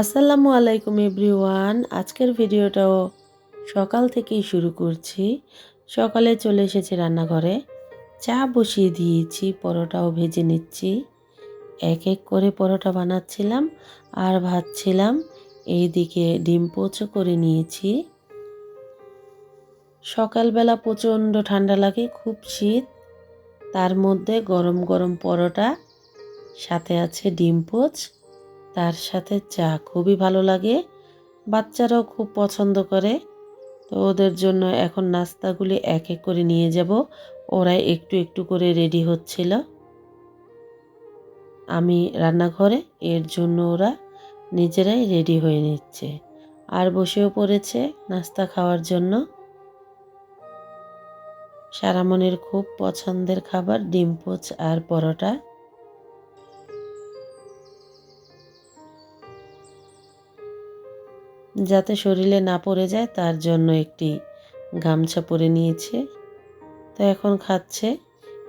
আসসালামু আলাইকুম এভরিওয়ান। আজকের ভিডিওটাও সকাল থেকেই শুরু করছি। সকালে চলে এসেছি রান্নাঘরে। চা বসিয়ে দিয়েছি, পরোটাও ভেজে নিচ্ছি। এক এক করে পরোটা বানাচ্ছিলাম আর ভাজছিলাম। এইদিকে ডিম পোচো করে নিয়েছি। সকালবেলা প্রচণ্ড ঠান্ডা লাগে, খুব শীত। তার মধ্যে গরম গরম পরোটা, সাথে আছে ডিম পোচ। তার সাথে চা খুবই ভালো লাগে। বাচ্চারাও খুব পছন্দ করে। তো ওদের জন্য এখন নাস্তাগুলি এক এক করে নিয়ে যাব। ওরা একটু একটু করে রেডি হচ্ছিল। আমি রান্নাঘরে, এর জন্য ওরা নিজেরাই রেডি হয়ে নিচ্ছে। আর বসেও পড়েছে নাস্তা খাওয়ার জন্য। সারামনের খুব পছন্দের খাবার ডিম পোচ আর পরোটা। যাতে শরীরে না পড়ে যায়, তার জন্য একটি গামছা পরে নিয়েছে। তো এখন খাচ্ছে,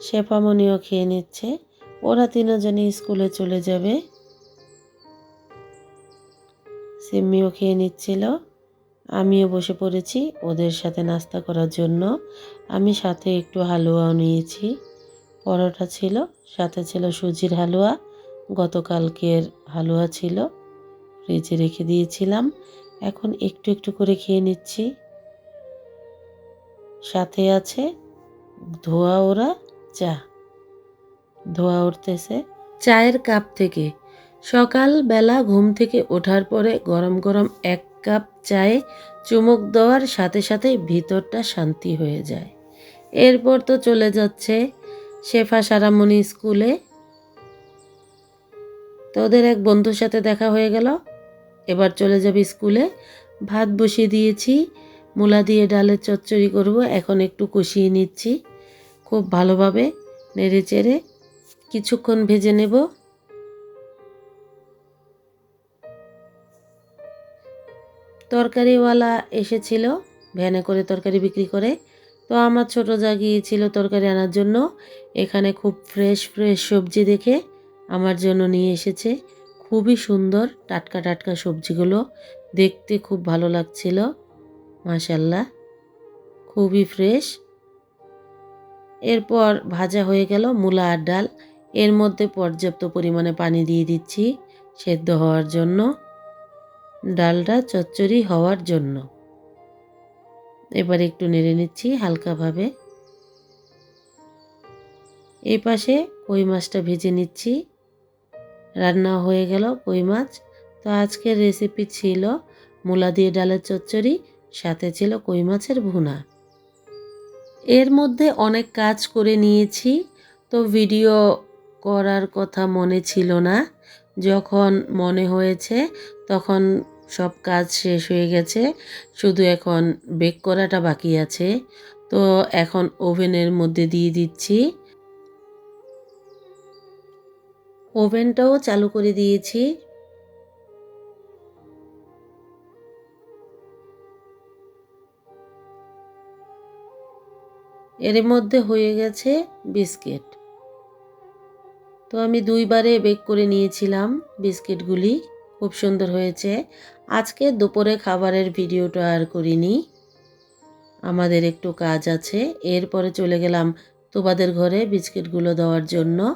শেফামনিও খেয়ে নিচ্ছে। ওরা তিনজনই স্কুলে চলে যাবে। সিম্মিও খেয়ে নিচ্ছিল। আমিও বসে পড়েছি ওদের সাথে নাস্তা করার জন্য। আমি সাথে একটু হালুয়াও নিয়েছি। পরোটা ছিল, সাথে ছিল সুজির হালুয়া। গতকালকের হালুয়া ছিল, ফ্রিজে রেখে দিয়েছিলাম। এখন একটু একটু করে খেয়ে নিচ্ছি। সাথে আছে ধোয়া ওরা চা। ধোয়া উঠতেছে চায়ের কাপ থেকে। সকালবেলা ঘুম থেকে ওঠার পরে গরম গরম এক কাপ চায়ে চুমুক দেওয়ার সাথে সাথে ভিতরটা শান্তি হয়ে যায়। এরপর তো চলে যাচ্ছে শেফা সারামণি স্কুলে। তো ওদের এক বন্ধুর সাথে দেখা হয়ে গেল। এবার চলে যাবে স্কুলে। ভাত বসিয়ে দিয়েছি, মূলা দিয়ে ডালের চচ্চড়ি করব, এখন একটু কষিয়ে নিচ্ছি। খুব ভালোভাবে নেড়ে চেড়ে কিছুক্ষণ ভেজে নেব। তরকারিওয়ালা এসেছিল, ভ্যানে করে তরকারি বিক্রি করে। তো আমার ছোট যা গিয়েছিল তরকারি আনার জন্য, এখানে খুব ফ্রেশ ফ্রেশ সবজি দেখে আমার জন্য নিয়ে এসেছে। খুবই সুন্দর টাটকা টাটকা সবজিগুলো। দেখতে খুব ভালো লাগছিল মাশাল্লাহ খুবই ফ্রেশ। এরপর ভাজা হয়ে গেল মূলা আর ডাল। এর মধ্যে পর্যাপ্ত পরিমাণে পানি দিয়ে দিচ্ছি সেদ্ধ হওয়ার জন্য, ডালটা চচ্চড়ি হওয়ার জন্য। এবার একটু নেড়ে নিচ্ছি হালকাভাবে। এই পাশে কই মাছটা ভেজে নিচ্ছি। রান্না হয়ে গেল কই মাছ। তো আজকের রেসিপি ছিল মূলা দিয়ে ডালের চচ্চড়ি, সাথে ছিল কই মাছের ভুনা। এর মধ্যে অনেক কাজ করে নিয়েছি, তো ভিডিও করার কথা মনে ছিল না। যখন মনে হয়েছে, তখন সব কাজ শেষ হয়ে গেছে, শুধু এখন বেক করাটা বাকি আছে। তো এখন ওভেনের মধ্যে দিয়ে দিচ্ছি। ওভেনটাও চালু করে দিয়েছি। এর মধ্যে হয়ে গেছে বিস্কিট। তো আমি দুইবারে বেক করে নিয়েছিলাম বিস্কিটগুলি। খুব সুন্দর হয়েছে। আজকে দুপুরে খাবারের ভিডিওটা আর করিনি। আমাদের একটু কাজ আছে। এরপরে চলে গেলাম তোবাদের ঘরে বিস্কিটগুলো দেওয়ার জন্য।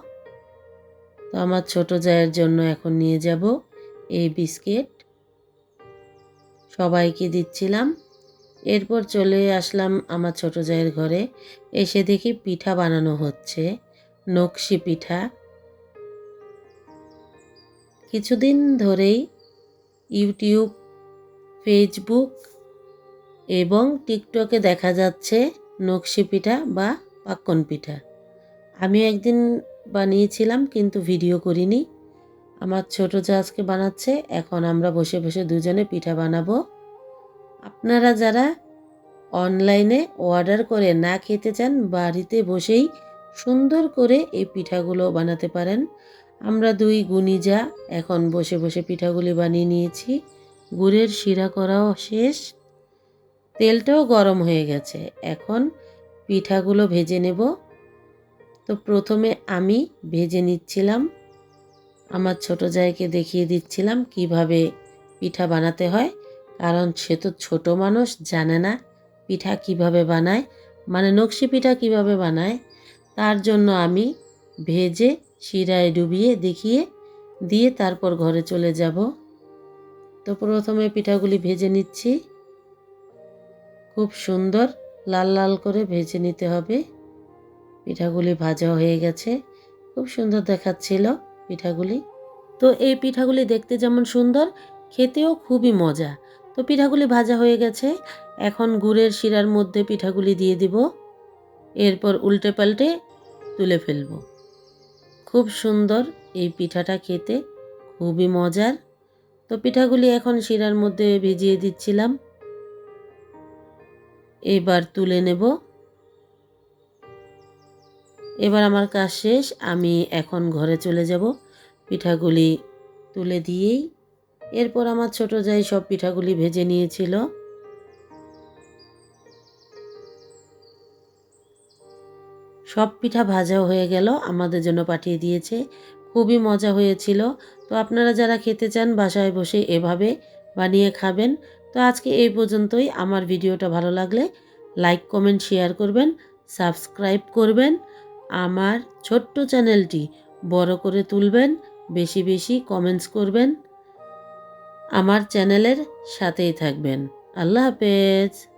তো আমার ছোট জায়ের জন্য এখন নিয়ে যাব এই বিস্কিট। সবাইকে দিচ্ছিলাম। এরপর চলে আসলাম আমার ছোট জায়ের ঘরে। এসে দেখি পিঠা বানানো হচ্ছে, নকশি পিঠা। কিছুদিন ধরেই ইউটিউব, ফেসবুক এবং টিকটকে দেখা যাচ্ছে নকশি পিঠা বা পাক্কন পিঠা। আমি একদিন বানিয়েছিলাম, কিন্তু ভিডিও করিনি। আমার ছোট যা আজকে বানাচ্ছে, এখন আমরা বসে বসে দুজনে পিঠা বানাবো। আপনারা যারা অনলাইনে অর্ডার করে না খেতে চান, বাড়িতে বসেই সুন্দর করে এই পিঠাগুলো বানাতে পারেন। আমরা দুই গুণিজা এখন বসে বসে পিঠাগুলি বানিয়ে নিয়েছি। গুড়ের শিরা করাও শেষ। তেলটাও গরম হয়ে গেছে। এখন পিঠাগুলো ভেজে নেব। তো প্রথমে আমি ভেজে নিচ্ছিলাম। আমার ছোট জায়কে দেখিয়ে দিচ্ছিলাম কীভাবে পিঠা বানাতে হয়। কারণ সে তো ছোটো মানুষ, জানে না পিঠা কীভাবে বানায় মানে নকশি পিঠা কীভাবে বানায়। তার জন্য আমি ভেজে শিরায় ডুবিয়ে দেখিয়ে দিয়ে তারপর ঘরে চলে যাব। তো প্রথমে পিঠাগুলি ভেজে নিচ্ছি। খুব সুন্দর লাল লাল করে ভেজে নিতে হবে। পিঠাগুলি ভাজা হয়ে গেছে। খুব সুন্দর দেখাচ্ছিল পিঠাগুলি। তো এই পিঠাগুলি দেখতে যেমন সুন্দর, খেতেও খুবই মজা। তো পিঠাগুলি ভাজা হয়ে গেছে। এখন গুড়ের শিরার মধ্যে পিঠাগুলি দিয়ে দিব। এরপর উল্টে পাল্টে তুলে ফেলব। খুব সুন্দর এই পিঠাটা খেতে, খুবই মজার। তো পিঠাগুলি এখন শিরার মধ্যে ভিজিয়ে দিচ্ছিলাম। এবার তুলে নেব। এবার আমার কাজ শেষ, আমি এখন ঘরে চলে যাব। পিঠাগুলি তুলে দিয়েই এরপর আমার ছোট যাই সব পিঠাগুলি ভেজে নিয়েছিল। সব পিঠা ভাজাও হয়ে গেল, আমাদের জন্য পাঠিয়ে দিয়েছে। খুবই মজা হয়েছিল। তো আপনারা যারা খেতে চান, বাসায় বসে এভাবে বানিয়ে খাবেন। তো আজকে এই পর্যন্তই। আমার ভিডিওটা ভালো লাগলে লাইক, কমেন্ট, শেয়ার করবেন, সাবস্ক্রাইব করবেন। আমার ছোট্ট চ্যানেলটি বড় করে তুলবেন, বেশি বেশি কমেন্টস করবেন। আমার চ্যানেলের সাথেই থাকবেন। আল্লাহ হাফেজ।